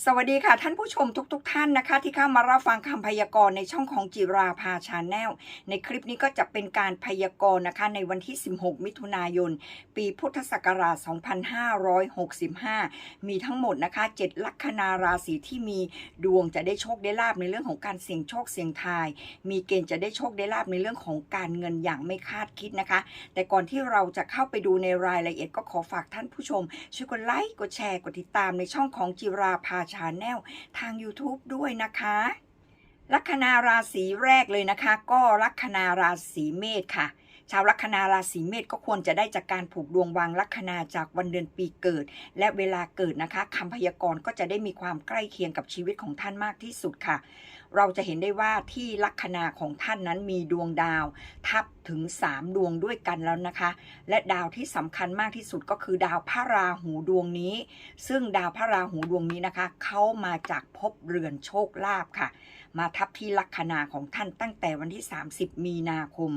สวัสดีค่ะท่านผู้ชมทุกๆทท่านนะคะ ที่เข้ามารับฟังคำพยากรณ์ในช่องของจิราภาชาแนลในคลิปนี้ก็จะเป็นการพยากรณ์นะคะในวันที่ 16 มิถุนายน ปีพุทธศักราช 2565 มีทั้งหมดนะคะ 7 ลัคนาราศีที่มีดวงจะได้โชคได้ลาบในเรื่องของการเสี่ยงโชคเสี่ยงทาย มีเกณฑ์จะได้โชคได้ลาบในเรื่องของการเงินอย่างไม่คาดคิดนะคะ แต่ก่อนที่เราจะเข้าไปดูในรายละเอียดก็ขอฝากท่านผู้ชม ช่วยกดไลค์กดแชร์กดติดตามในช่องของจิราภาชาแนลทาง YouTube ด้วยนะคะ ลัคนาราศีแรกเลยนะคะ ก็ลัคนาราศีเมษค่ะ ชาวลัคนาราศีเมษก็ควรจะได้จากการผูกดวงวางลัคนาจากวันเดือนปีเกิด และเวลาเกิดนะคะคำพยากรณ์ก็จะได้มีความใกล้เคียงกับชีวิตของท่านมากที่สุดค่ะ เราจะเห็นได้ว่าที่ลัคนาของท่านนั้นมีดวงดาว ทับถึง 3 ดวงด้วยกันแล้วนะคะ และดาวที่สำคัญมากที่สุดก็คือดาวพระราหูดวงนี้ ซึ่งดาวพระราหูดวงนี้นะคะเขามาจากภพเรือนโชคลาภค่ะ มาทับที่ลัคนาของท่านตั้งแต่วันที่ 30 มีนาคม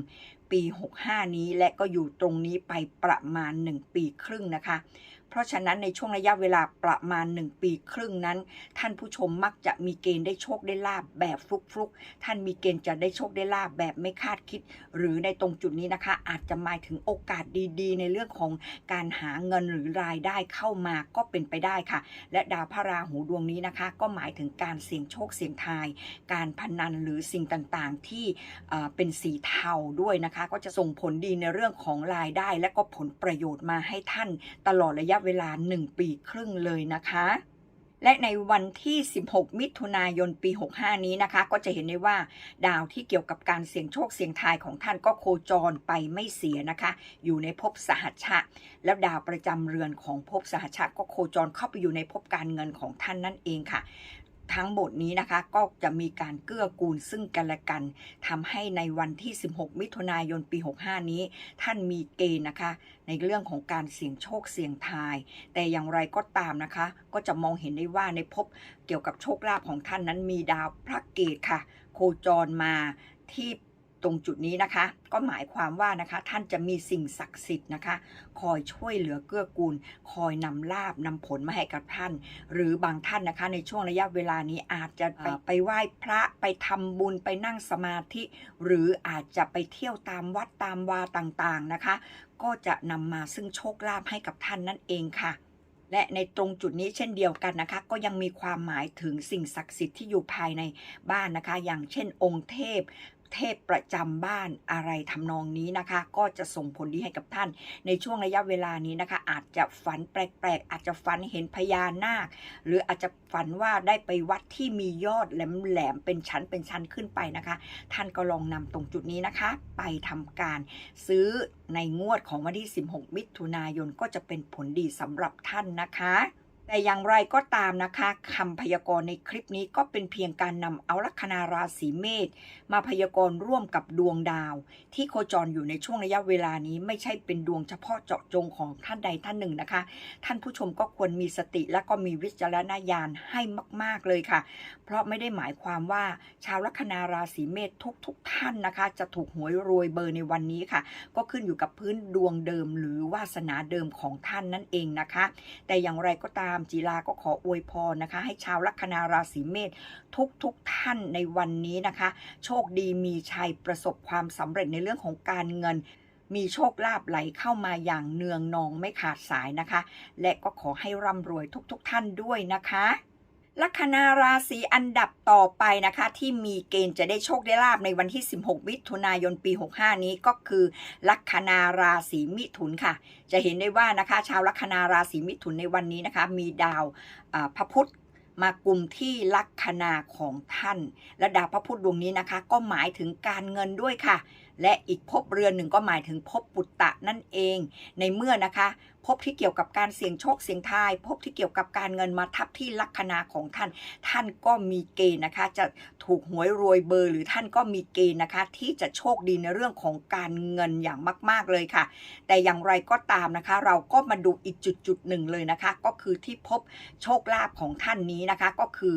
ปี 65 นี้ และก็อยู่ตรงนี้ไปประมาณ 1 ปีครึ่งนะคะ เพราะฉะนั้นในช่วงระยะเวลาประมาณ 1 ปีครึ่งนั้น ท่านผู้ชมมักจะมีเกณฑ์ได้โชคได้ลาบแบบฟลุกๆ ท่านมีเกณฑ์จะได้โชคได้ลาบแบบไม่คาดคิด หรือในตรงจุดนี้นะคะ อาจจะหมายถึงโอกาสดีๆ ในเรื่องของการหาเงินหรือรายได้เข้ามาก็เป็นไปได้ค่ะ และดาวพระราหูดวงนี้นะคะ ก็หมายถึงการเสี่ยงโชคเสี่ยงทาย การพนันหรือสิ่งต่างๆ ที่เอ่อเป็นสีเทาด้วยนะคะก็จะส่งผลดีในเรื่องของรายได้ และก็ผลประโยชน์มาให้ท่าน ตลอดระยะเวลา 1 ปีครึ่งเลยนะคะและในวันที่ 16 มิถุนายน ปี 65 นี้นะคะ ก็จะเห็นได้ว่าดาวที่เกี่ยวกับการเสี่ยงโชคเสี่ยงทายของท่านก็โคจรไปไม่เสียนะคะ อยู่ในภพสหัชชะ แล้วดาวประจำเรือนของภพสหัชชะก็โคจรเข้าไปอยู่ในภพการเงินของท่านนั่นเองค่ะ ทั้งหมดนี้นะคะก็จะมีการเกื้อกูลซึ่งกันและกันทำให้ในวันที่ 16 มิถุนายนปี 65 นี้ ท่านมีเกณฑ์นะคะ ในเรื่องของการเสี่ยงโชคเสี่ยงทาย แต่อย่างไรก็ตามนะคะ ก็จะมองเห็นได้ว่าในภพเกี่ยวกับโชคลาภของท่านนั้นมีดาวพระเกตค่ะ โคจรมาที่ ตรงจุดนี้นะคะ ก็หมายความว่านะคะท่านจะมีสิ่งศักดิ์สิทธิ์นะคะ คอยช่วยเหลือเกื้อกูล คอยนำลาบนำผลมาให้กับท่าน หรือบางท่านนะคะ ในช่วงระยะเวลานี้อาจจะไปไปไหว้พระไปทำบุญไปนั่งสมาธิ หรืออาจจะไปเที่ยวตามวัดตามวาต่างๆนะคะ ก็จะนำมาซึ่งโชคลาภให้กับท่านนั่นเองค่ะและในตรงจุดนี้เช่นเดียวกันนะคะ ก็ยังมีความหมายถึงสิ่งศักดิ์สิทธิ์ที่อยู่ภายในบ้านนะคะ อย่างเช่นองค์เทพ เทพประจำบ้านอะไรทำนองนี้นะคะ ก็จะส่งผลดีให้กับท่าน ในช่วงระยะเวลานี้นะคะ อาจจะฝันแปลกๆ อาจจะฝันเห็นพญานาค หรืออาจจะฝันว่าได้ไปวัดที่มียอดแหลมๆเป็นชั้นเป็นชั้นขึ้นไปนะคะ ท่านก็ลองนำตรงจุดนี้นะคะ ไปทำการซื้อในงวดของวันที่ 16 มิถุนายนก็จะเป็นผลดีสำหรับท่านนะคะ แต่อย่างไรก็ตามนะคะคำพยากรณ์ในคลิปนี้ก็เป็นเพียงการนำเอาลัคนาราศีเมษมาพยากรณ์ร่วมกับดวงดาว ที่โคจรอยู่ในช่วงระยะเวลานี้ไม่ใช่เป็นดวงเฉพาะเจาะจงของท่านใดท่านหนึ่งนะคะ ท่านผู้ชมก็ควรมีสติและก็มีวิจารณญาณให้มาก ๆเลยค่ะ เพราะไม่ได้หมายความว่าชาวลัคนาราศีเมษทุกๆทท่านนะคะ จะถูกหวยรวยเบอร์ในวันนี้ค่ะ ก็ขึ้นอยู่กับพื้นดวงเดิม หรือวาสนาเดิมของท่านนั่นเองนะคะ แต่อย่างไรก็ตามจีลาก็ขออวยพรนะคะ ให้ชาวลัคนาราศีเมษทุกๆทท่านในวันนี้นะคะ โชคดีมีชัยประสบความสำเร็จในเรื่องของการเงินมีโชคลาภไหลเข้ามาอย่างเนืองนองไม่ขาดสายนะคะ และก็ขอให้ร่ำรวยทุกๆทท่านด้วยนะคะ ลัคนาราศีอันดับต่อไปนะคะ ที่มีเกณฑ์จะได้โชคได้ลาบในวันที่ 16 มิถุนายนปี 65 นี้ก็คือ ลัคนาราศีมิถุนค่ะ จะเห็นได้ว่านะคะ ชาวลัคนาราศีมิถุนในวันนี้นะคะ มีดาวพระพุธมากลุ่มที่ลัคนาของท่าน และดาวพระพุธดวงนี้นะคะ ก็หมายถึงการเงินด้วยค่ะและอีกภพเรือนหนึ่งก็หมายถึงภพปุตตะนั่นเอง ในเมื่อนะคะภพที่เกี่ยวกับการเสี่ยงโชคเสี่ยงทายภพที่เกี่ยวกับการเงินมาทับที่ลัคนาของท่าน ท่านก็มีเกณฑ์นะคะ จะถูกหวยรวยเบอร์ หรือท่านก็มีเกณฑ์นะคะ ที่จะโชคดีในเรื่องของการเงินอย่างมาก ๆเลยค่ะ แต่อย่างไรก็ตามนะคะ เราก็มาดูอีกจุดจุดหนึ่งเลยนะคะ ก็คือที่พบโชคลาภของท่านนี้นะคะ ก็คือ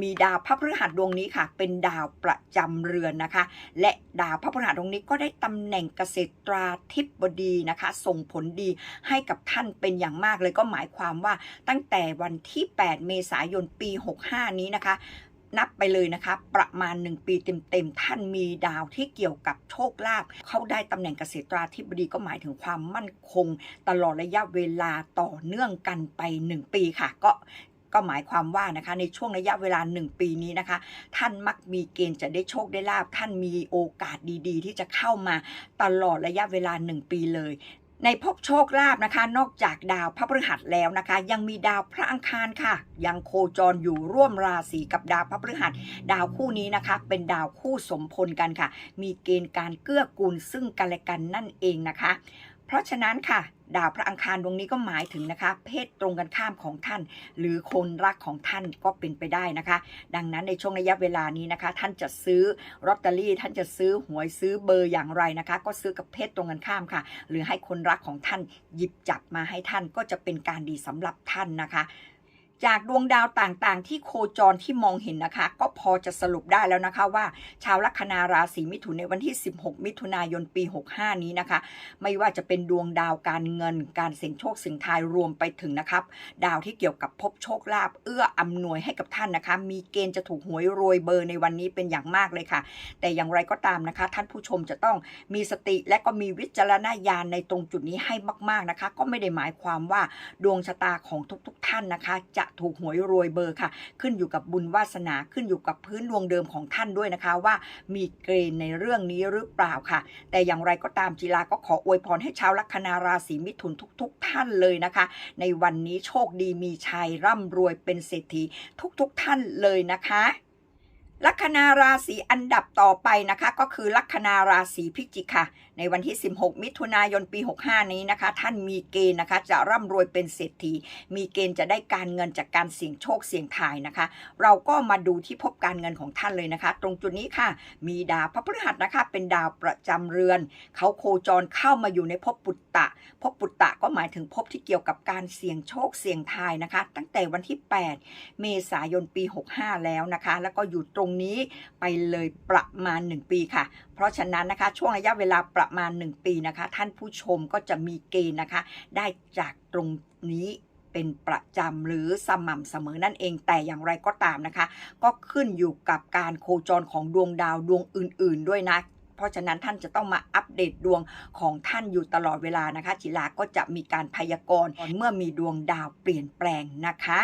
มีดาวพระพฤหัสดวงนี้ค่ะ เป็นดาวประจำเรือนนะคะ และดาวพระพฤหัสดวงนี้ก็ได้ตำแหน่งเกษตราธิบดีนะคะ ส่งผลดีให้กับท่านเป็นอย่างมากเลยก็หมายความว่าตั้งแต่วันที่ 8 เมษายนปี 65 นี้นะคะนับไปเลยนะคะ ประมาณ 1 ปีเต็มๆ ท่านมีดาวที่เกี่ยวกับโชคลาภเข้าได้ตำแหน่งเกษตราธิบดีก็หมายถึงความมั่นคง ตลอดระยะเวลาต่อเนื่องกันไป 1 ปีค่ะ ก็ ก็หมายความว่านะคะในช่วงระยะเวลา 1 ปีนี้นะคะ ท่านมักมีเกณฑ์จะได้โชคได้ลาบท่านมีโอกาสดีๆ ที่จะเข้ามาตลอดระยะเวลา 1 ปีเลยในภพโชคลาภนะคะ นอกจากดาวพระพฤหัสแล้วนะคะ ยังมีดาวพระอังคารค่ะ ยังโคจรอยู่ร่วมราศีกับดาวพระพฤหัส ดาวคู่นี้นะคะ เป็นดาวคู่สมพลกันค่ะ มีเกณฑ์การเกื้อกูลซึ่งกันและกันนั่นเองนะคะ เพราะฉะนั้นค่ะ ดาวพระอังคารดวงนี้ก็หมายถึงนะคะ เพศตรงกันข้ามของท่าน หรือคนรักของท่านก็เป็นไปได้นะคะ ดังนั้นในช่วงระยะเวลานี้นะคะ ท่านจะซื้อลอตเตอรี่ ท่านจะซื้อหวยซื้อเบอร์อย่างไรนะคะ ก็ซื้อกับเพศตรงกันข้ามค่ะ หรือให้คนรักของท่านหยิบจับมาให้ท่านก็จะเป็นการดีสำหรับท่านนะคะ จากดวงดาวต่างๆ ที่โคจรที่มองเห็นนะคะ ก็พอจะสรุปได้แล้วนะคะว่า ชาวลัคนาราศีมิถุนในวันที่ 16 มิถุนายนปี 65 นี้นะคะ ไม่ว่าจะเป็นดวงดาวการเงิน การเสี่ยงโชคเสี่ยงทายรวมไปถึงนะครับ ดาวที่เกี่ยวกับภพโชคลาภเอื้ออำนวยให้กับท่านนะคะ มีเกณฑ์จะถูกหวยรวยเบอร์ในวันนี้เป็นอย่างมากเลยค่ะ แต่อย่างไรก็ตามนะคะ ท่านผู้ชมจะต้องมีสติและก็มีวิจารณญาณในตรงจุดนี้ให้มาก ๆนะคะ ก็ไม่ได้หมายความว่าดวงชะตาของทุก ๆ ท่านนะคะ จะถูกหวยรวยเบอร์ค่ะ ขึ้นอยู่กับบุญวาสนาขึ้นอยู่กับพื้นดวงเดิมของท่านด้วยนะคะว่ามีเกณฑ์ในเรื่องนี้หรือเปล่าค่ะ แต่อย่างไรก็ตามจีลาก็ขออวยพรให้ชาวลัคนาราศีมิถุนทุก ๆ ท่านเลยนะคะ ในวันนี้โชคดีมีชัยร่ำรวยเป็นเศรษฐีทุก ๆ ท่านเลยนะคะ ลัคนาราศีอันดับต่อไปนะคะ ก็คือลัคนาราศีพิจิกค่ะ ในวันที่ 16 มิถุนายนปี 65 นี้นะคะ ท่านมีเกณฑ์นะคะ จะร่ำรวยเป็นเศรษฐี มีเกณฑ์จะได้การเงินจากการเสี่ยงโชคเสี่ยงทายนะคะ เราก็มาดูที่พบการเงินของท่านเลยนะคะ ตรงจุดนี้ค่ะ มีดาวพระพฤหัสนะคะ เป็นดาวประจำเรือน เขาโคจรเข้ามาอยู่ในภพปุตตะภพปุตตะก็หมายถึงภพที่เกี่ยวกับการเสี่ยงโชคเสี่ยงทายนะคะ ตั้งแต่วันที่ 8 เมษายนปี 65 แล้วนะคะ แล้วก็อยู่ตรงนี้ไปเลยประมาณ 1 ปีค่ะ เพราะฉะนั้นนะคะช่วงระยะเวลาประมาณ 1 ปีนะคะ ท่านผู้ชมก็จะมีเกณฑ์นะคะ ได้จากตรงนี้เป็นประจำหรือสม่ำเสมอนั่นเองแต่อย่างไรก็ตามนะคะ ก็ขึ้นอยู่กับการโคจรของดวงดาวดวงอื่น ๆ ด้วยนะเพราะฉะนั้นท่านจะต้องมาอัปเดตดวงของท่านอยู่ตลอดเวลานะคะจิลาก็จะมีการพยากรณ์เมื่อมีดวงดาวเปลี่ยนแปลงนะคะ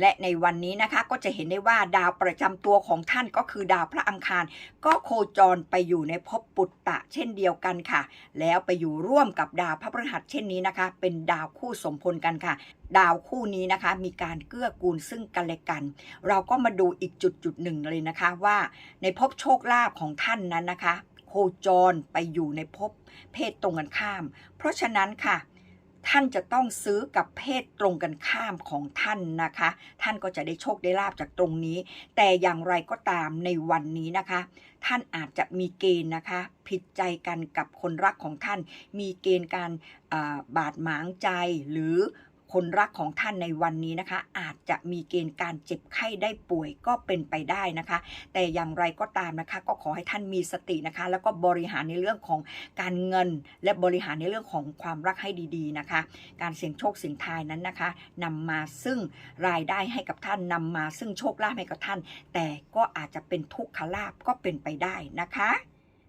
และในวันนี้นะคะก็จะเห็นได้ว่าดาวประจำตัวของท่านก็คือดาวพระอังคาร ก็โคจรไปอยู่ในภพปุตตะเช่นเดียวกันค่ะ แล้วไปอยู่ร่วมกับดาวพระพฤหัสเช่นนี้นะคะ เป็นดาวคู่สมพลกันค่ะ ดาวคู่นี้นะคะมีการเกื้อกูลซึ่งกันและกัน เราก็มาดูอีกจุดจุดหนึ่งเลยนะคะว่าในภพโชคลาภของท่านนั้นนะคะ โคจรไปอยู่ในภพเพศตรงกันข้าม เพราะฉะนั้นค่ะ ท่านจะต้องซื้อกับเพศตรงกันข้ามของท่านนะคะ ท่านก็จะได้โชคได้ลาบจากตรงนี้ แต่อย่างไรก็ตามในวันนี้นะคะ ท่านอาจจะมีเกณฑ์นะคะ ผิดใจกันกับคนรักของท่าน มีเกณฑ์การบาดหมางใจหรือ คนรักของท่านในวันนี้นะคะ อาจจะมีเกณฑ์การเจ็บไข้ได้ป่วยก็เป็นไปได้นะคะ แต่อย่างไรก็ตามนะคะ ก็ขอให้ท่านมีสตินะคะ แล้วก็บริหารในเรื่องของการเงิน และบริหารในเรื่องของความรักให้ดี ๆนะคะ การเสี่ยงโชคเสี่ยงทายนั้นนะคะนำมาซึ่งรายได้ให้กับท่านนำมาซึ่งโชคลาภให้กับท่าน แต่ก็อาจจะเป็นทุกขลาภก็เป็นไปได้นะคะ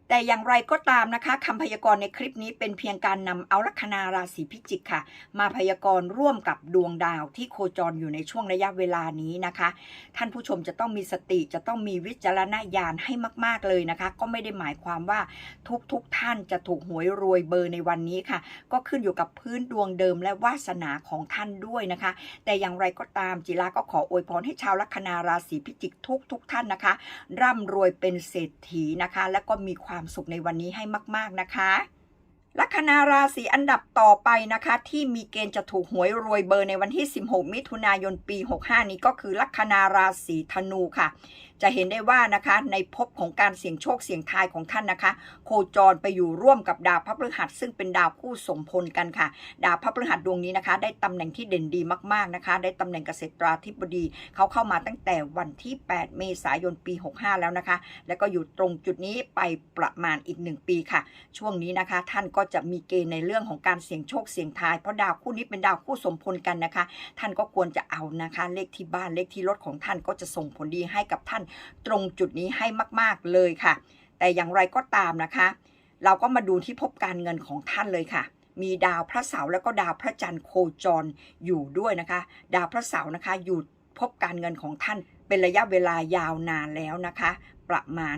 แต่อย่างไรก็ตามนะคะคำพยากรณ์ในคลิปนี้เป็นเพียงการนำเอาลัคนาราศีพิจิกค่ะ มาพยากรณ์ร่วมกับดวงดาวที่โคจรอยู่ในช่วงระยะเวลานี้นะคะ ท่านผู้ชมจะต้องมีสติจะต้องมีวิจารณญาณให้มาก ๆเลยนะคะ ก็ไม่ได้หมายความว่าทุกๆทท่านจะถูกหวยรวยเบอร์ในวันนี้ค่ะ ก็ขึ้นอยู่กับพื้นดวงเดิมและวาสนาของท่านด้วยนะคะ แต่อย่างไรก็ตามจิราก็ขออวยพรให้ชาวลัคนาราศีพิจิกทุกทุกๆท่านนะคะ ร่ำรวยเป็นเศรษฐีนะคะ และก็มีความตามสุขในวันนี้ให้มาก ๆนะคะลัคนาราศีอันดับต่อไปนะคะ ที่มีเกณฑ์จะถูกหวยรวยเบอร์ในวันที่ 16 มิถุนายนปี 65 นี้ก็คือลัคนาราศีธนูค่ะ จะเห็นได้ว่านะคะในภพของการเสี่ยงโชคเสี่ยงทายของท่านนะคะ โคจรไปอยู่ร่วมกับดาวพระพฤหัสซึ่งเป็นดาวคู่สมพลกันค่ะ ดาวพระพฤหัสดวงนี้นะคะ ได้ตำแหน่งที่เด่นดีมากๆนะคะ ได้ตำแหน่งเกษตราธิบดีเขาเข้ามาตั้งแต่วันที่ 8 เมษายนปี 65 แล้วนะคะ แล้วก็อยู่ตรงจุดนี้ไปประมาณอีก 1 ปีค่ะ ช่วงนี้นะคะ ท่านก็จะมีเกณฑ์ในเรื่องของการเสี่ยงโชคเสี่ยงทายเพราะดาวคู่นี้เป็นดาวคู่สมพลกันนะคะ ท่านก็ควรจะเอานะคะ เลขที่บ้านเลขที่รถของท่านก็จะส่งผลดีให้กับท่านตรงจุดนี้ให้มาก ๆ เลยค่ะ แต่อย่างไรก็ตามนะคะ เราก็มาดูที่พบการเงินของท่านเลยค่ะ มีดาวพระเสาร์แล้วก็ดาวพระจันทร์โคจรอยู่ด้วยนะคะ ดาวพระเสาร์นะคะอยู่พบการเงินของท่านเป็นระยะเวลายาวนานแล้วนะคะ ประมาณ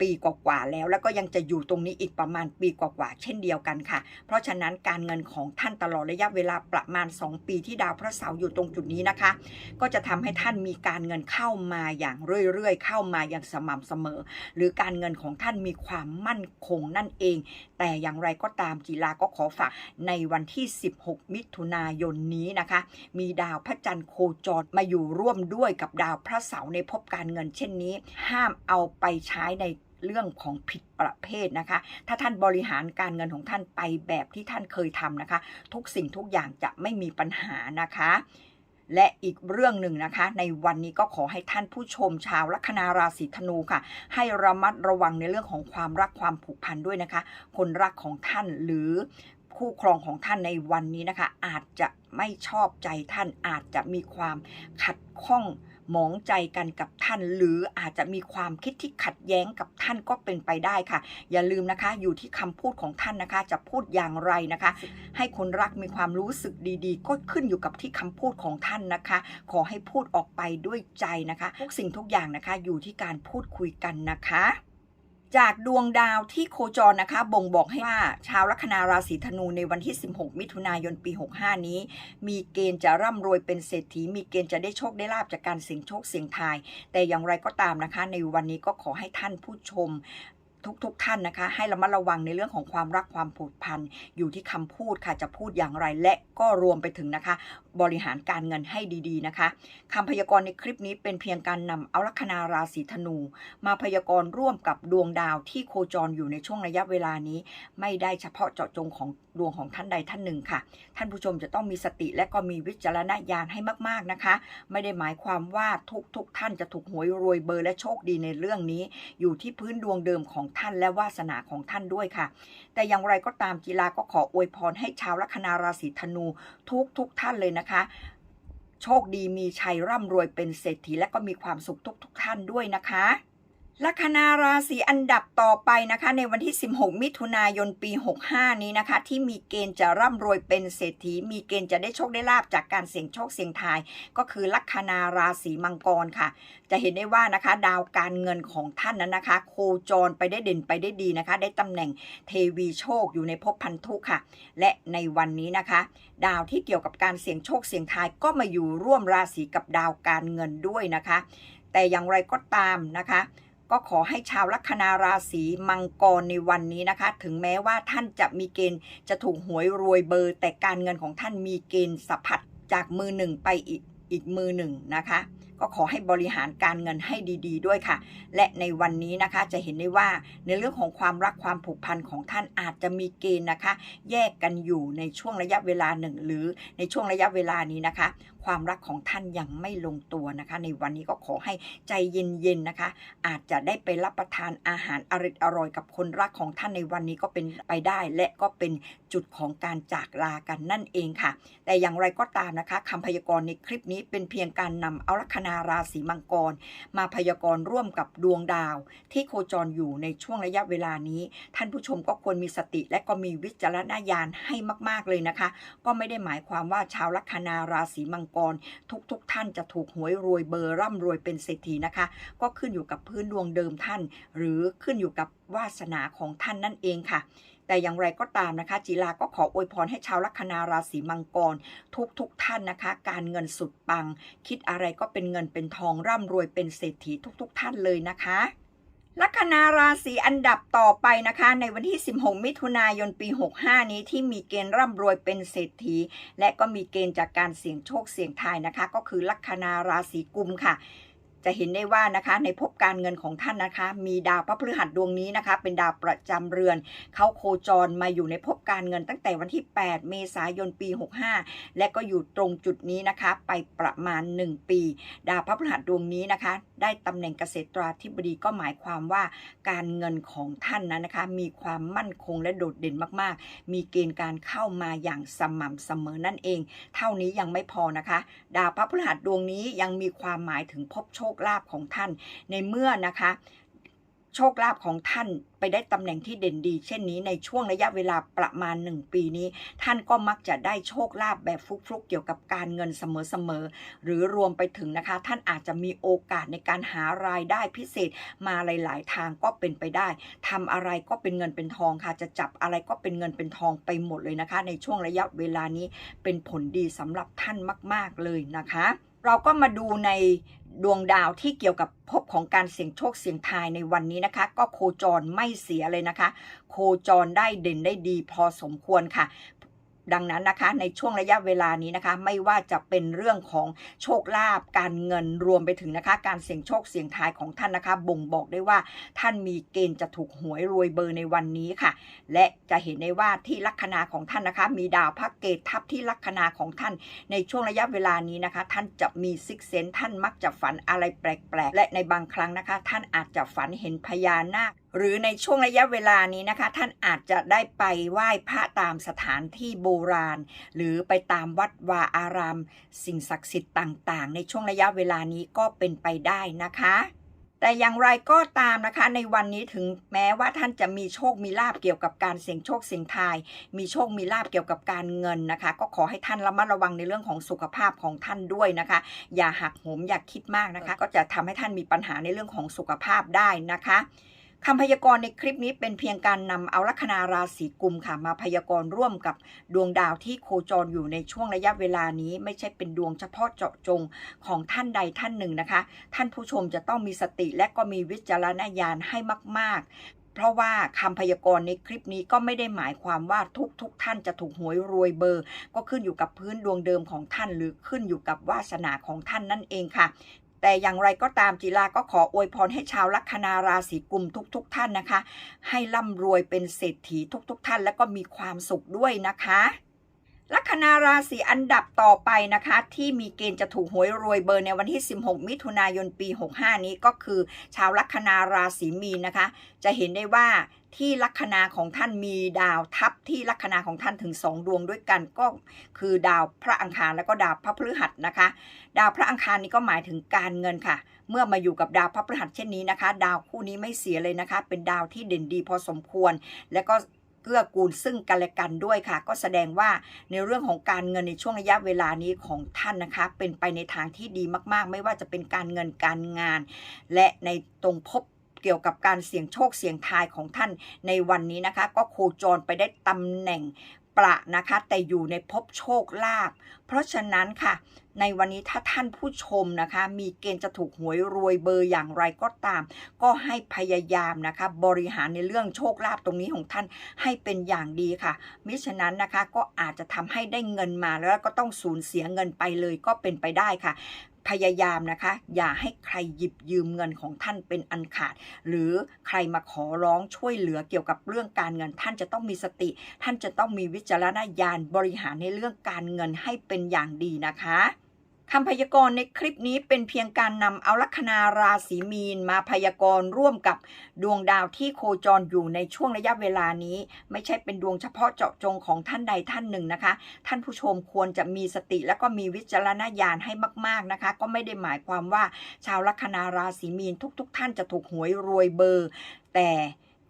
ปีกว่าๆแล้ว แล้วก็ยังจะอยู่ตรงนี้อีกประมาณปีกว่าๆเช่นเดียวกันค่ะ เพราะฉะนั้นการเงินของท่านตลอดระยะเวลาประมาณ 2 ปีที่ดาวพระเสาร์อยู่ตรงจุดนี้นะคะ ก็จะทำให้ท่านมีการเงินเข้ามาอย่างเรื่อยๆ เข้ามาอย่างสม่ำเสมอ หรือการเงินของท่านมีความมั่นคงนั่นเอง แต่อย่างไรก็ตามจีลาก็ขอฝากในวันที่ 16 มิถุนายนนี้นะคะ มีดาวพระจันทร์โคจรมาอยู่ร่วมด้วยกับดาวพระเสาร์ในภพการเงินเช่นนี้ ห้ามเอาไปใช้ใน เรื่องของผิดประเภทนะคะ ถ้าท่านบริหารการเงินของท่านไปแบบที่ท่านเคยทำนะคะ ทุกสิ่งทุกอย่างจะไม่มีปัญหานะคะและอีกเรื่องหนึ่งนะคะ ในวันนี้ก็ขอให้ท่านผู้ชมชาวลัคนาราศีธนูค่ะ ให้ระมัดระวังในเรื่องของความรักความผูกพันด้วยนะคะ คนรักของท่านหรือคู่ครองของท่านในวันนี้นะคะ อาจจะไม่ชอบใจท่านอาจจะมีความขัดข้อง หมองใจกันกับท่าน หรืออาจจะมีความคิดที่ขัดแย้งกับท่านก็เป็นไปได้ค่ะ อย่าลืมนะคะอยู่ที่คำพูดของท่านนะคะ จะพูดอย่างไรนะคะ ให้คนรักมีความรู้สึกดีๆ ก็ขึ้นอยู่กับที่คำพูดของท่านนะคะ ขอให้พูดออกไปด้วยใจนะคะทุกสิ่งทุกอย่างนะคะ อยู่ที่การพูดคุยกันนะคะ จากดวงดาวที่โคจรนะคะ บ่งบอกให้ว่าชาวลัคนาราศีธนูในวันที่ 16 มิถุนายนปี 65 นี้ มีเกณฑ์จะร่ำรวยเป็นเศรษฐี มีเกณฑ์จะได้โชคได้ลาบจากการเสี่ยงโชคเสี่ยงทาย แต่อย่างไรก็ตามนะคะ ในวันนี้ก็ขอให้ท่านผู้ชม ทุกๆทท่านนะคะ ให้ระมัดระวังในเรื่องของความรักความผูกพันอยู่ที่คำพูดค่ะจะพูดอย่างไรและก็รวมไปถึงนะคะ บริหารการเงินให้ดีๆนะคะคำพยากรณ์ในคลิปนี้เป็นเพียงการนำเอาลัคนาราศีธนู มาพยากรณ์ร่วมกับดวงดาวที่โคจรอยู่ในช่วงระยะเวลานี้ ไม่ได้เฉพาะเจาะจงของดวงของท่านใดท่านหนึ่งค่ะ ท่านผู้ชมจะต้องมีสติและก็มีวิจารณญาณให้มากๆนะคะ ไม่ได้หมายความว่าทุกๆทท่านจะถูกหวยรวยเบอร์และโชคดีในเรื่องนี้ อยู่ที่พื้นดวงเดิมของท่านและวาสนาของท่านด้วยค่ะ แต่อย่างไรก็ตามกีฬาก็ขออวยพรให้ชาวลัคนาราศีธนูทุกทุกท่านเลยนะคะ โชคดีมีชัยร่ำรวยเป็นเศรษฐีและก็มีความสุขทุกทุกท่านด้วยนะคะ ลัคนาราศีอันดับต่อไปนะคะ ในวันที่ 16 มิถุนายนปี 65 นี้นะคะ ที่มีเกณฑ์จะร่ำรวยเป็นเศรษฐี มีเกณฑ์จะได้โชคได้ลาบจากการเสี่ยงโชคเสี่ยงทาย ก็คือลัคนาราศีมังกรค่ะ จะเห็นได้ว่านะคะ ดาวการเงินของท่านนั้นนะคะ โคจรไปได้เด่นไปได้ดีนะคะ ได้ตำแหน่งเทวีโชคอยู่ในภพพันธุค่ะ และในวันนี้นะคะ ดาวที่เกี่ยวกับการเสี่ยงโชคเสี่ยงทายก็มาอยู่ร่วมราศีกับดาวการเงินด้วยนะคะ แต่อย่างไรก็ตามนะคะ ก็ขอให้ชาวลัคนาราศีมังกรในวันนี้นะคะ ถึงแม้ว่าท่านจะมีเกณฑ์จะถูกหวยรวยเบอร์ แต่การเงินของท่านมีเกณฑ์สะพัดจากมือหนึ่งไปอีกอีกมือหนึ่งนะคะ ก็ขอให้บริหารการเงินให้ดี ๆ ด้วยค่ะ และในวันนี้นะคะจะเห็นได้ว่าในเรื่องของความรักความผูกพันของท่านอาจจะมีเกณฑ์นะคะ แยกกันอยู่ในช่วงระยะเวลาหนึ่ง หรือในช่วงระยะเวลานี้นะคะ ความรักของท่านยังไม่ลงตัวนะคะ ในวันนี้ก็ขอให้ใจเย็นๆนะคะ อาจจะได้ไปรับประทานอาหารอร่อยอร่อยกับคนรักของท่านในวันนี้ก็เป็นไปได้ และก็เป็นจุดของการจากลากันนั่นเองค่ะ แต่อย่างไรก็ตามนะคะคำพยากรณ์ในคลิปนี้เป็นเพียงการนำเอาลัคนาราศีมังกร มาพยากรณ์ร่วมกับดวงดาว ที่โคจรอยู่ในช่วงระยะเวลานี้ ท่านผู้ชมก็ควรมีสติและก็มีวิจารณญาณให้มาก ๆ เลยนะคะ ก็ไม่ได้หมายความว่าชาวลัคนาราศีมังกร ทุกๆทท่านจะถูกหวยรวยเบอร์ร่ำรวยเป็นเศรษฐีนะคะ ก็ขึ้นอยู่กับพื้นดวงเดิมท่าน หรือขึ้นอยู่กับวาสนาของท่านนั่นเองค่ะ แต่อย่างไรก็ตามนะคะ จีลาก็ขออวยพรให้ชาวลัคนาราศีมังกร ทุกๆทท่านนะคะ การเงินสุดปัง คิดอะไรก็เป็นเงินเป็นทองร่ำรวยเป็นเศรษฐีทุกๆท่านเลยนะคะลัคนาราศีอันดับต่อไปนะคะ ในวันที่ 16 มิถุนายนปี 65 นี้ที่มีเกณฑ์ร่ำรวยเป็นเศรษฐี และก็มีเกณฑ์จากการเสี่ยงโชคเสี่ยงทายนะคะ ก็คือลัคนาราศีกุมค่ะ จะเห็นได้ว่านะคะในภพการเงินของท่านนะคะ มีดาวพระพฤหัสดวงนี้นะคะ เป็นดาวประจำเรือนเขาโคจรมาอยู่ในภพการเงินตั้งแต่วันที่ 8 เมษายนปี 65 และก็อยู่ตรงจุดนี้นะคะ ไปประมาณ 1 ปี ดาวพระพฤหัสดวงนี้นะคะ ได้ตำแหน่งเกษตราธิบดีก็หมายความว่าการเงินของท่านนั้นนะคะ มีความมั่นคงและโดดเด่นมากๆ มีเกณฑ์การเข้ามาอย่างสม่ำเสมอนั่นเอง เท่านี้ยังไม่พอนะคะ ดาวพระพฤหัสดวงนี้ยังมีความหมายถึงภพโชคคลาภของท่าน ในเมื่อนะคะ โชคลาภของท่านไปได้ตำแหน่งที่เด่นดี เช่นนี้ในช่วงระยะเวลาประมาณ 1 ปีนี้ ท่านก็มักจะได้โชคลาภแบบฟลุกๆเกี่ยวกับการเงินเสมอๆหรือรวมไปถึงนะคะ ท่านอาจจะมีโอกาสในการหารายได้พิเศษมาหลาย ๆ ทางก็เป็นไปได้ทำอะไรก็เป็นเงินเป็นทองค่ะ จะจับอะไรก็เป็นเงินเป็นทองไปหมดเลยนะคะ ในช่วงระยะเวลานี้เป็นผลดีสำหรับท่านมาก ๆเลยนะคะ เราก็มาดูใน ดวงดาวที่เกี่ยวกับภพของการเสี่ยงโชคเสี่ยงทายในวันนี้นะคะ ก็โคจรไม่เสียเลยนะคะ โคจรได้เด่นได้ดีพอสมควรค่ะ ดังนั้นนะคะในช่วงระยะเวลานี้นะคะ ไม่ว่าจะเป็นเรื่องของโชคลาภการเงินรวมไปถึงนะคะ การเสี่ยงโชคเสี่ยงทายของท่านนะคะ บ่งบอกได้ว่าท่านมีเกณฑ์จะถูกหวยรวยเบอร์ในวันนี้ค่ะ และจะเห็นได้ว่าที่ลัคนาของท่านนะคะ มีดาวพระเกตทับที่ลัคนาของท่าน ในช่วงระยะเวลานี้นะคะ ท่านจะมีซิกเซนท่านมักจะฝันอะไรแปลกๆ และในบางครั้งนะคะ ท่านอาจจะฝันเห็นพญานาค หรือในช่วงระยะเวลานี้นะคะ ท่านอาจจะได้ไปไหว้พระตามสถานที่โบราณ หรือไปตามวัดวาอาราม สิ่งศักดิ์สิทธิ์ต่างๆ ในช่วงระยะเวลานี้ก็เป็นไปได้นะคะแต่อย่างไรก็ตามนะคะ ในวันนี้ถึงแม้ว่าท่านจะมีโชคมีลาบเกี่ยวกับการเสี่ยงโชคเสี่ยงทาย มีโชคมีลาบเกี่ยวกับการเงินนะคะ ก็ขอให้ท่านระมัดระวังในเรื่องของสุขภาพของท่านด้วยนะคะ อย่าหักโหมอย่าคิดมากนะคะ ก็จะทำให้ท่านมีปัญหาในเรื่องของสุขภาพได้นะคะ คำพยากรณ์ในคลิปนี้เป็นเพียงการนำเอาลัคนาราศีกุมค่ะ มาพยากรณ์ร่วมกับดวงดาวที่โคจรอยู่ในช่วงระยะเวลานี้ไม่ใช่เป็นดวงเฉพาะเจาะจงของท่านใดท่านหนึ่งนะคะ ท่านผู้ชมจะต้องมีสติและก็มีวิจารณญาณให้มาก ๆเพราะว่าคำพยากรณ์ในคลิปนี้ก็ไม่ได้หมายความว่าทุกทุกๆท่านจะถูกหวยรวยเบอร์ ก็ขึ้นอยู่กับพื้นดวงเดิมของท่าน หรือขึ้นอยู่กับวาสนาของท่านนั่นเองค่ะ แต่อย่างไรก็ตามจิลาก็ขออวยพรให้ชาวลัคนาราศีกุมทุกๆท่านนะคะ ให้ร่ำรวยเป็นเศรษฐีทุกๆท่าน แล้วก็มีความสุขด้วยนะคะ ลัคนาราศีอันดับต่อไปนะคะ ที่มีเกณฑ์จะถูกหวยรวยเบอร์ในวันที่ 16 มิถุนายนปี 65 นี้ก็คือ ชาวลัคนาราศีมีนนะคะ จะเห็นได้ว่าที่ลัคนาของท่านมีดาวทับที่ลัคนาของท่านถึง 2 ดวงด้วยกันก็คือดาวพระอังคารและก็ดาวพระพฤหัสนะคะ ดาวพระอังคารนี้ก็หมายถึงการเงินค่ะ เมื่อมาอยู่กับดาวพระพฤหัสเช่นนี้นะคะ ดาวคู่นี้ไม่เสียเลยนะคะ เป็นดาวที่เด่นดีพอสมควร และก็ เกื้อกูลซึ่งกันและกันด้วยค่ะ ก็แสดงว่าในเรื่องของการเงินในช่วงระยะเวลานี้ของท่านนะคะ เป็นไปในทางที่ดีมาก ๆ ไม่ว่าจะเป็นการเงินการงาน และในตรงพบเกี่ยวกับการเสี่ยงโชคเสี่ยงทายของท่านในวันนี้นะคะ ก็โคจรไปได้ตำแหน่ง ประนะคะ แต่อยู่ในภพโชคลาภเพราะฉะนั้นค่ะ ในวันนี้ถ้าท่านผู้ชมนะคะ มีเกณฑ์จะถูกหวยรวยเบอร์อย่างไรก็ตาม ก็ให้พยายามนะคะ บริหารในเรื่องโชคลาภตรงนี้ของท่านให้เป็นอย่างดีค่ะ มิฉะนั้นนะคะก็อาจจะทำให้ได้เงินมาแล้วก็ต้องสูญเสียเงินไปเลยก็เป็นไปได้ค่ะ พยายามนะคะ อย่าให้ใครหยิบยืมเงินของท่านเป็นอันขาด หรือใครมาขอร้องช่วยเหลือเกี่ยวกับเรื่องการเงิน ท่านจะต้องมีสติ ท่านจะต้องมีวิจารณญาณบริหารในเรื่องการเงินให้เป็นอย่างดีนะคะ คำพยากรณ์ในคลิปนี้เป็นเพียงการนำเอาลัคนาราศีมีนมาพยากรณ์ร่วมกับดวงดาวที่โคจรอยู่ในช่วงระยะเวลานี้ ไม่ใช่เป็นดวงเฉพาะเจาะจงของท่านใดท่านหนึ่งนะคะ ท่านผู้ชมควรจะมีสติและก็มีวิจารณญาณให้มาก ๆนะคะ ก็ไม่ได้หมายความว่าชาวลัคนาราศีมีนทุก ๆท่านจะถูกหวยรวยเบอร์ แต่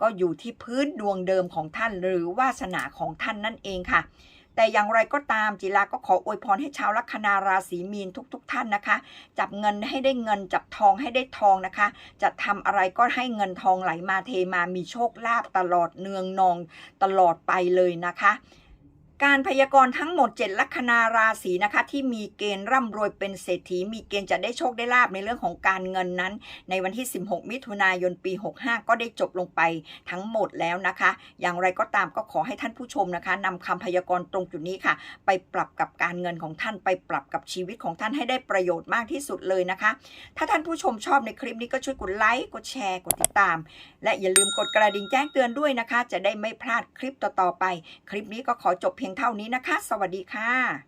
ก็อยู่ที่พื้นดวงเดิมของท่านหรือวาสนาของท่านนั่นเองค่ะ แต่อย่างไรก็ตามจิลาก็ขออวยพรให้ชาวลัคนาราศีมีนทุกๆท่านนะคะ จับเงินให้ได้เงินจับทองให้ได้ทองนะคะ จะทำอะไรก็ให้เงินทองไหลมาเทมามีโชคลาภตลอดเนืองนองตลอดไปเลยนะคะ การพยากรณ์ทั้งหมด 7 ลัคนาราศีนะคะ ที่มีเกณฑ์ร่ำรวยเป็นเศรษฐี มีเกณฑ์จะได้โชคได้ลาบในเรื่องของการเงินนั้น ในวันที่ 16 มิถุนายนปี 65 ก็ได้จบลงไปทั้งหมดแล้วนะคะ อย่างไรก็ตามก็ขอให้ท่านผู้ชมนะคะนำคำพยากรณ์ตรงจุดนี้ค่ะ ไปปรับกับการเงินของท่านไปปรับกับชีวิตของท่านให้ได้ประโยชน์มากที่สุดเลยนะคะ ถ้าท่านผู้ชมชอบในคลิปนี้ก็ช่วยกดไลค์กดแชร์กดติดตาม และอย่าลืมกดกระดิ่งแจ้งเตือนด้วยนะคะ จะได้ไม่พลาดคลิปต่อๆไป คลิปนี้ก็ขอจบเพียงยงเท่านี้นะคะ สวัสดีค่ะ